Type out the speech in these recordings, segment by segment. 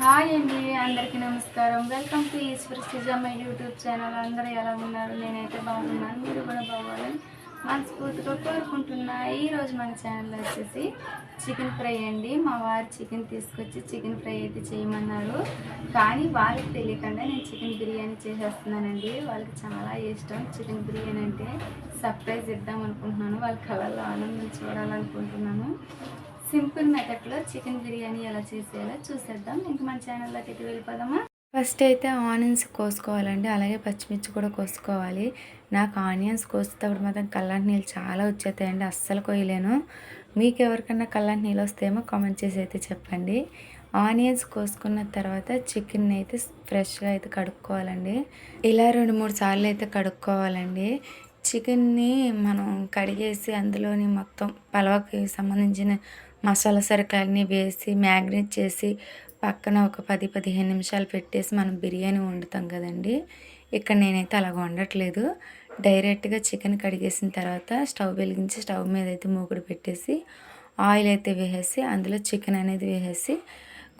Hi అండి అందరికీ నమస్కారం. Welcome to Eshwar my YouTube channel అందరూ ఎలా ఉన్నారు? నేనైతే బాగున్నాను మీరు కూడా బాగోవాలని మనస్ఫూర్తిగా కోరుకుంటున్నా. ఈరోజు మన ఛానల్ వచ్చేసి చికెన్ ఫ్రై అండి. మా వారు చికెన్ తీసుకొచ్చి చికెన్ ఫ్రై అయితే చేయమన్నారు. కానీ వాళ్ళకి తెలియకుండా నేను చికెన్ బిర్యానీ చేసేస్తున్నానండి. వాళ్ళకి చాలా ఇష్టం చికెన్ బిర్యానీ అంటే. సర్ప్రైజ్ ఇద్దాం అనుకుంటున్నాను. వాళ్ళ కళల్లో ఆనందం చూడాలనుకుంటున్నాను. సింపుల్ మెథడ్లో చికెన్ బిర్యానీ ఎలా చేసేయాలో చూసేద్దాం. ఇంక మన ఛానల్లోకి అయితే వెళ్ళిపోదామా? ఫస్ట్ అయితే ఆనియన్స్ కోసుకోవాలండి. అలాగే పచ్చిమిర్చి కూడా కోసుకోవాలి. నాకు ఆనియన్స్ కోసేటప్పుడు మాత్రం కల్లాంటి నీళ్ళు చాలా వచ్చేతాయండి అస్సలు కోయలేను మీకు ఎవరికన్నా కల్లాంటి నీళ్ళు వస్తేమో కామెంట్ చేసి అయితే చెప్పండి. ఆనియన్స్ కోసుకున్న తర్వాత చికెన్ అయితే ఫ్రెష్గా అయితే కడుక్కోవాలండి. ఇలా రెండు మూడు సార్లు అయితే కడుక్కోవాలండి. చికెన్ని మనం కడిగేసి అందులోని మొత్తం పలవకి సంబంధించిన మసాలా సరుకులన్నీ వేసి మ్యాగ్నేట్ చేసి పక్కన ఒక పది పదిహేను నిమిషాలు పెట్టేసి మనం బిర్యానీ వండుతాం కదండి. ఇక్కడ నేనైతే అలా వండట్లేదు. డైరెక్ట్గా చికెన్ కడిగేసిన తర్వాత స్టవ్ వెలిగించి స్టవ్ మీద అయితే మూకుడు పెట్టేసి ఆయిల్ అయితే వేసేసి అందులో చికెన్ అనేది వేసేసి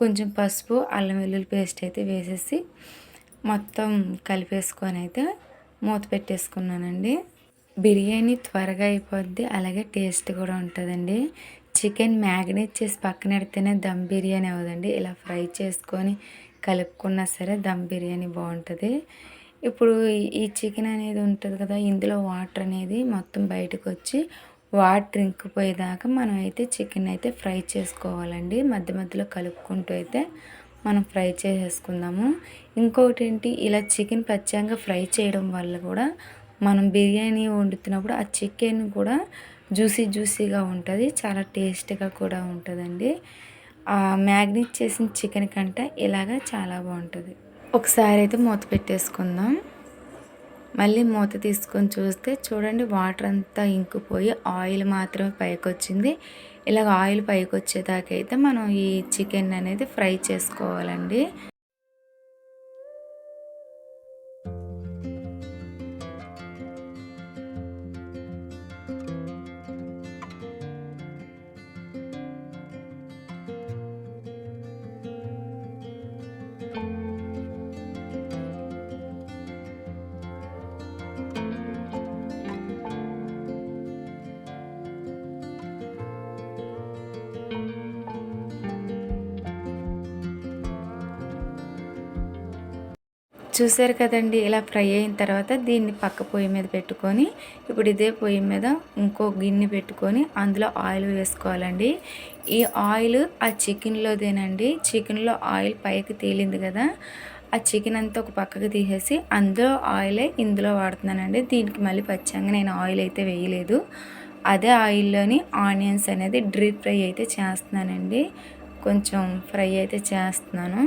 కొంచెం పసుపు అల్లం వెల్లుల్లి పేస్ట్ అయితే వేసేసి మొత్తం కలిపేసుకొని అయితే మూత పెట్టేసుకున్నానండి. బిర్యానీ త్వరగా అయిపోద్ది అలాగే టేస్ట్ కూడా ఉంటుందండి. చికెన్ మ్యాగ్నేట్ చేసి పక్కన పెడితేనే దమ్ బిర్యానీ అవ్వదండి. ఇలా ఫ్రై చేసుకొని కలుపుకున్నా సరే దమ్ బిర్యానీ బాగుంటుంది. ఇప్పుడు ఈ చికెన్ అనేది ఉంటుంది కదా ఇందులో వాటర్ అనేది మొత్తం బయటకు వచ్చి వాటర్ ఇంకిపోయేదాకా మనం అయితే చికెన్ అయితే ఫ్రై చేసుకోవాలండి. మధ్య మధ్యలో కలుపుకుంటూ అయితే మనం ఫ్రై చేసేసుకుందాము. ఇంకొకటి ఏంటి ఇలా చికెన్ పచ్చంగా ఫ్రై చేయడం వల్ల కూడా మనం బిర్యానీ వండుతున్నప్పుడు ఆ చికెన్ కూడా జ్యూసీ జ్యూసీగా ఉంటుంది చాలా టేస్ట్గా కూడా ఉంటుందండి. మ్యాగ్నేట్ చేసిన చికెన్ కంటే ఇలాగా చాలా బాగుంటుంది. ఒకసారి అయితే మూత పెట్టేసుకుందాం. మళ్ళీ మూత తీసుకొని చూస్తే చూడండి వాటర్ అంతా ఇంకిపోయి ఆయిల్ మాత్రమే పైకి వచ్చింది ఇలాగ ఆయిల్ పైకి వచ్చేదాకైతే మనం ఈ చికెన్ అనేది ఫ్రై చేసుకోవాలండి. చూసారు కదండి ఇలా ఫ్రై అయిన తర్వాత దీన్ని పక్క పొయ్యి మీద పెట్టుకొని ఇప్పుడు ఇదే పొయ్యి మీద ఇంకో గిన్నె పెట్టుకొని అందులో ఆయిల్ వేసుకోవాలండి. ఈ ఆయిల్ ఆ చికెన్లోదేనండి చికెన్లో ఆయిల్ పైకి తేలింది కదా ఆ చికెన్ అంతా ఒక పక్కకు తీసేసి అందులో ఆయిలే ఇందులో వాడుతున్నానండి. దీనికి మళ్ళీ పచ్చంగా నేను ఆయిల్ అయితే వేయలేదు. అదే ఆయిల్లోని ఆనియన్స్ అనేది డ్రీప్ ఫ్రై అయితే చేస్తున్నానండి. కొంచెం ఫ్రై అయితే చేస్తున్నాను.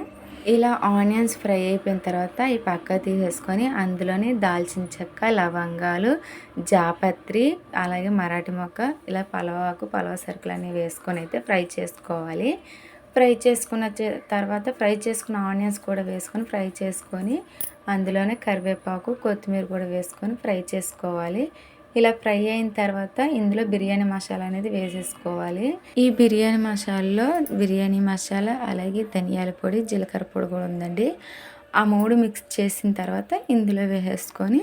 ఇలా ఆనియన్స్ ఫ్రై అయిపోయిన తర్వాత ఈ పక్క తీసేసుకొని అందులోనే దాల్చిన చెక్క లవంగాలు జాపత్రి అలాగే మరాఠీ మొక్క ఇలా పలవాకు పలవ సరుకులు అన్నీ వేసుకొని అయితే ఫ్రై చేసుకోవాలి. ఫ్రై చేసుకున్న తర్వాత ఫ్రై చేసుకున్న ఆనియన్స్ కూడా వేసుకొని ఫ్రై చేసుకొని అందులోనే కరివేపాకు కొత్తిమీర కూడా వేసుకొని ఫ్రై చేసుకోవాలి. ఇలా ఫ్రై అయిన తర్వాత ఇందులో బిర్యానీ మసాలా అనేది వేసేసుకోవాలి. ఈ బిర్యానీ మసాలాలో బిర్యానీ మసాలా అలాగే ధనియాల పొడి జీలకర్ర పొడి కూడా ఉందండి. ఆ మూడు మిక్స్ చేసిన తర్వాత ఇందులో వేసేసుకొని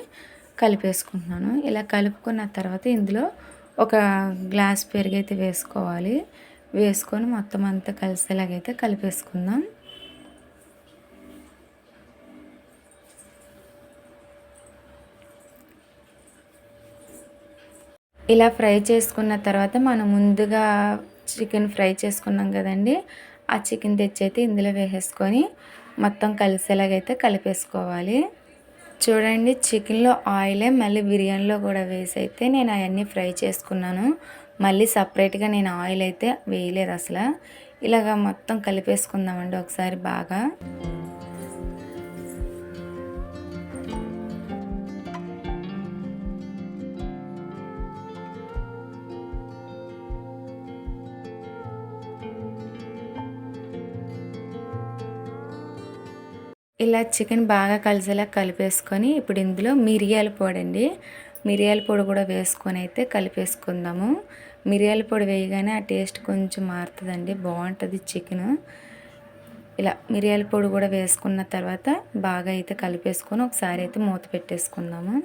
కలిపేసుకుంటున్నాను. ఇలా కలుపుకున్న తర్వాత ఇందులో ఒక గ్లాస్ పెరుగు అయితే వేసుకోవాలి. వేసుకొని మొత్తం అంతా కలిసేలాగైతే కలిపేసుకుందాం. ఇలా ఫ్రై చేసుకున్న తర్వాత మనం ముందుగా చికెన్ ఫ్రై చేసుకున్నాం కదండి. ఆ చికెన్ తెచ్చి అయితే ఇందులో వేసేసుకొని మొత్తం కలిసేలాగైతే కలిపేసుకోవాలి. చూడండి చికెన్లో ఆయిలే మళ్ళీ బిర్యానీలో కూడా వేసి అయితే నేను అవన్నీ ఫ్రై చేసుకున్నాను. మళ్ళీ సపరేట్గా నేను ఆయిల్ అయితే వేయలేదు అసలు. ఇలాగ మొత్తం కలిపేసుకుందామండి ఒకసారి బాగా. ఇలా చికెన్ బాగా కలిసేలా కలిపేసుకొని ఇప్పుడు ఇందులో మిరియాల పొడి అండి మిరియాల పొడి కూడా వేసుకొని అయితే కలిపేసుకుందాము. మిరియాల పొడి వేయగానే ఆ టేస్ట్ కొంచెం మారుతుందండి. బాగుంటుంది చికెన్. ఇలా మిరియాల పొడి కూడా వేసుకున్న తర్వాత బాగా అయితే కలిపేసుకొని ఒకసారి అయితే మూత పెట్టేసుకుందాము.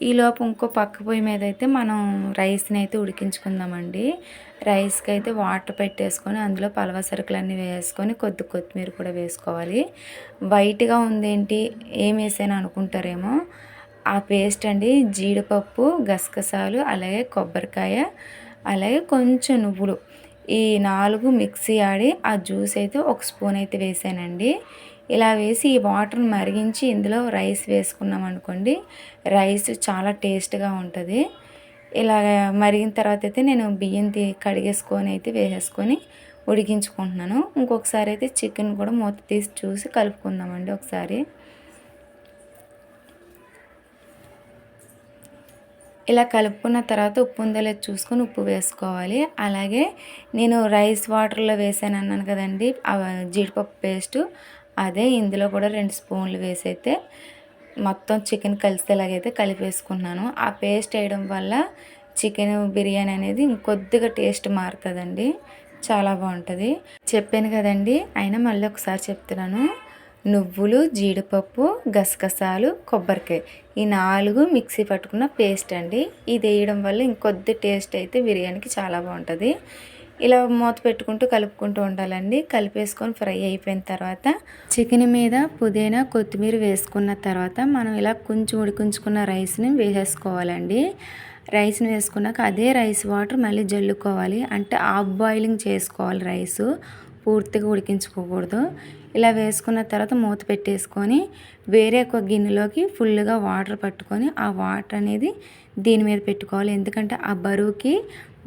ఈలోపు ఇంకో పక్క పొయ్యి మీద అయితే మనం రైస్ని అయితే ఉడికించుకుందామండి. రైస్కి అయితే వాటర్ పెట్టేసుకొని అందులో పలవ సరుకులన్నీ వేసుకొని కొద్ది కొత్తిమీర కూడా వేసుకోవాలి. వైట్గా ఉందేంటి ఏం వేసాను అనుకుంటారేమో ఆ పేస్ట్ అండి జీడిపప్పు గసగసాలు అలాగే కొబ్బరికాయ అలాగే కొంచెం నువ్వులు ఈ నాలుగు మిక్సీ ఆడి ఆ జ్యూస్ అయితే ఒక స్పూన్ అయితే వేసానండి. ఇలా వేసి ఈ వాటర్ని మరిగించి ఇందులో రైస్ వేసుకున్నాం అనుకోండి రైస్ చాలా టేస్ట్గా ఉంటుంది. ఇలా మరిగిన తర్వాత అయితే నేను బియ్యం కడిగేసుకొని అయితే వేసేసుకొని ఉడికించుకుంటున్నాను. ఇంకొకసారి అయితే చికెన్ కూడా మూత తీసి చూసి కలుపుకుందామండి ఒకసారి. ఇలా కలుపుకున్న తర్వాత ఉప్పు ఉందో లేదు చూసుకొని ఉప్పు వేసుకోవాలి. అలాగే నేను రైస్ వాటర్లో వేసాను అన్నాను కదండి జీడిపప్పు పేస్ట్. అదే ఇందులో కూడా రెండు స్పూన్లు వేసి అయితే మొత్తం చికెన్ కలిసేలాగైతే కలిపేసుకున్నాను. ఆ పేస్ట్ వేయడం వల్ల చికెన్ బిర్యానీ అనేది ఇంకొద్దిగా టేస్ట్ మారుతుందండి. చాలా బాగుంటుంది. చెప్పాను కదండి అయినా మళ్ళీ ఒకసారి చెప్తున్నాను. నువ్వులు జీడిపప్పు గసగసాలు కొబ్బరికాయ. ఈ నాలుగు మిక్సీ పట్టుకున్న పేస్ట్ అండి. ఇది వేయడం వల్ల ఇంకొద్ది టేస్ట్ అయితే బిర్యానీకి చాలా బాగుంటుంది. ఇలా మూత పెట్టుకుంటూ కలుపుకుంటూ ఉండాలండి. కలిపేసుకొని ఫ్రై అయిపోయిన తర్వాత చికెన్ మీద పుదీనా కొత్తిమీర వేసుకున్న తర్వాత మనం ఇలా కొంచెం ఉడికించుకున్న రైస్ని వేసేసుకోవాలండి. రైస్ని వేసుకున్నాక అదే రైస్ వాటర్ మళ్ళీ జల్లుకోవాలి. అంటే ఆఫ్ బాయిలింగ్ చేసుకోవాలి రైసు. పూర్తిగా ఉడికించుకోకూడదు. ఇలా వేసుకున్న తర్వాత మూత పెట్టేసుకొని వేరే ఒక గిన్నెలోకి ఫుల్గా వాటర్ పట్టుకొని ఆ వాటర్ అనేది దీని మీద పెట్టుకోవాలి. ఎందుకంటే ఆ బరువుకి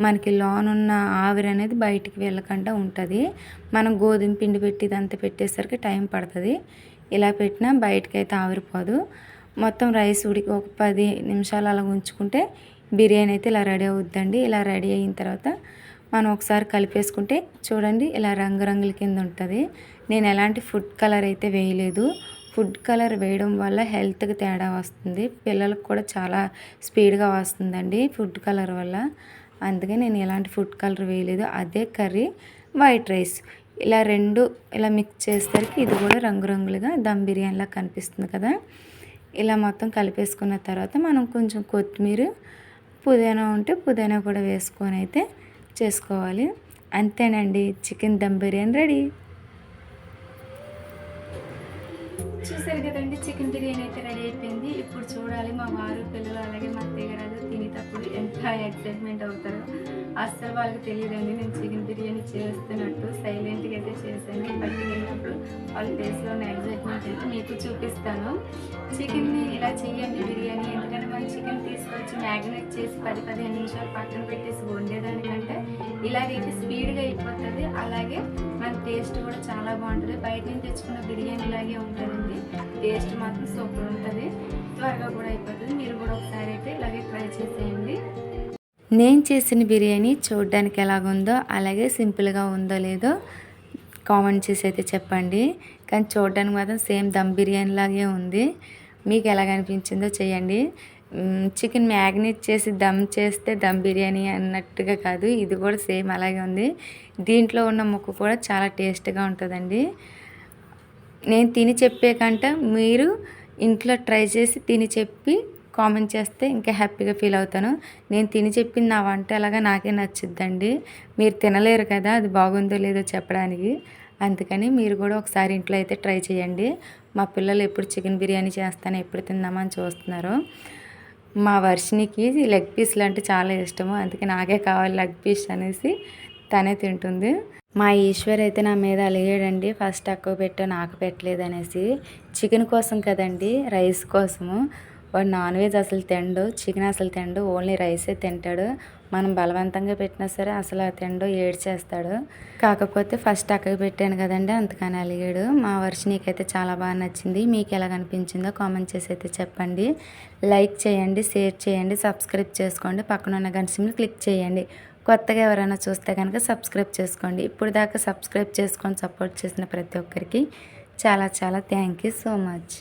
మనకి లోనున్న ఆవిరి అనేది బయటికి వెళ్ళకుండా ఉంటుంది. మనం గోధుమ పిండి పెట్టి ఇదంతా పెట్టేసరికి టైం పడుతుంది. ఇలా పెట్టినా బయటకి అయితే ఆవిరిపోదు. మొత్తం రైస్ ఉడికి ఒక పది నిమిషాలు అలా ఉంచుకుంటే బిర్యానీ అయితే ఇలా రెడీ అవుద్దండి. ఇలా రెడీ అయిన తర్వాత మనం ఒకసారి కలిపేసుకుంటే చూడండి ఇలా రంగురంగుల కింద ఉంటుంది. నేను ఎలాంటి ఫుడ్ కలర్ అయితే వేయలేదు. ఫుడ్ కలర్ వేయడం వల్ల హెల్త్కి తేడా వస్తుంది. పిల్లలకు కూడా చాలా స్పీడ్గా వస్తుందండి ఫుడ్ కలర్ వల్ల. అందుకే నేను ఎలాంటి ఫుడ్ కలర్ వేయలేదు. అదే కర్రీ వైట్ రైస్. ఇలా రెండు ఇలా మిక్స్ చేసేసరికి ఇది కూడా రంగురంగులుగా దమ్ బిర్యానీలా కనిపిస్తుంది కదా. ఇలా మొత్తం కలిపేసుకున్న తర్వాత మనం కొంచెం కొత్తిమీర పుదీనా ఉంటే పుదీనా కూడా వేసుకొని అయితే చేసుకోవాలి. అంతేనండి చికెన్ దమ్ బిర్యానీ రెడీ. చూసారు కదండి చికెన్ బిర్యానీ అయితే రెడీ అయిపోయింది. ఇప్పుడు చూడాలి మా వారు పిల్లలు అలాగే మా అత్తయ్య తినేటప్పుడు ఎంత ఎక్సైట్మెంట్ అవుతారో అస్సలు వాళ్ళకి తెలియదండి. నేను చికెన్ బిర్యానీ చేస్తున్నట్టు సైలెంట్గా అయితే చేశాను. బట్ వెళ్ళినప్పుడు వాళ్ళ ఫేస్లో ఉన్న ఎక్సైట్మెంట్ అయితే మీకు చూపిస్తాను. చికెన్ని ఇలా చేయండి బిర్యానీ. ఎందుకంటే మనం చికెన్ తీసుకొచ్చి మ్యాగ్నేట్ చేసి పది పదిహేను నిమిషాలు పక్కన పెట్టేసి వండేదానికంటే ఇలాగైతే స్పీడ్గా అయిపోతుంది. అలాగే మన టేస్ట్ కూడా చాలా బాగుంటుంది. బయట నుంచి తెచ్చుకున్న బిర్యానీ లాగే ఉంటుందండి. టేస్ట్ మాత్రం సూపర్ ఉంటుంది. త్వరగా కూడా అయిపోతుంది. మీరు కూడా ఒకసారి అయితే ఇలాగే ట్రై చేసేయండి. నేను చేసిన బిర్యానీ చూడడానికి ఎలాగుందో అలాగే సింపుల్గా ఉందో లేదో కామెంట్ చేసి అయితే చెప్పండి. కానీ చూడడానికి మాత్రం సేమ్ దమ్ బిర్యానీ లాగే ఉంది. మీకు ఎలాగనిపించిందో చేయండి. చికెన్ మ్యాగ్నేట్ చేసి దమ్ చేస్తే దమ్ బిర్యానీ అన్నట్టుగా కాదు ఇది కూడా సేమ్ అలాగే ఉంది. దీంట్లో ఉన్న ముక్క కూడా చాలా టేస్ట్గా ఉంటుందండి. నేను తిని చెప్పే కంటే మీరు ఇంట్లో ట్రై చేసి తిని చెప్పి కామెంట్ చేస్తే ఇంకా హ్యాపీగా ఫీల్ అవుతాను. నేను తిని చెప్పింది నా వంట ఎలాగా నాకే నచ్చుద్దండి. మీరు తినలేరు కదా అది బాగుందో లేదో చెప్పడానికి. అందుకని మీరు కూడా ఒకసారి ఇంట్లో అయితే ట్రై చేయండి. మా పిల్లలు ఎప్పుడు చికెన్ బిర్యానీ చేస్తాను ఎప్పుడు తిందామని చూస్తున్నారు. మా వర్షినికి లెగ్ పీస్లు అంటే చాలా ఇష్టము. అందుకే నాకే కావాలి లెగ్ పీస్ అనేసి తనే తింటుంది. మా ఈశ్వర్ అయితే నా మీద అలిగాడండి. ఫస్ట్ అక్క పెట్టా నాకు పెట్టలేదు అనేసి. చికెన్ కోసం కదండి రైస్ కోసము. వాడు నాన్ వెజ్ అసలు తిండు చికెన్ అసలు తిండు ఓన్లీ రైసే తింటాడు. మనం బలవంతంగా పెట్టినా సరే అసలు అతను ఏడ్చేస్తాడు. కాకపోతే ఫస్ట్ అక్కకి పెట్టాను కదండి అందుకని అలిగాడు. మా వర్షినీకైతే చాలా బాగా నచ్చింది. మీకు ఎలా కనిపించిందో కామెంట్ చేసి అయితే చెప్పండి. లైక్ చేయండి షేర్ చేయండి సబ్స్క్రైబ్ చేసుకోండి. పక్కన ఉన్న గంట క్లిక్ చేయండి. కొత్తగా ఎవరైనా చూస్తే కనుక సబ్స్క్రైబ్ చేసుకోండి. ఇప్పుడు దాకా సబ్స్క్రైబ్ చేసుకొని సపోర్ట్ చేసిన ప్రతి ఒక్కరికి చాలా చాలా థ్యాంక్ యూ సో మచ్.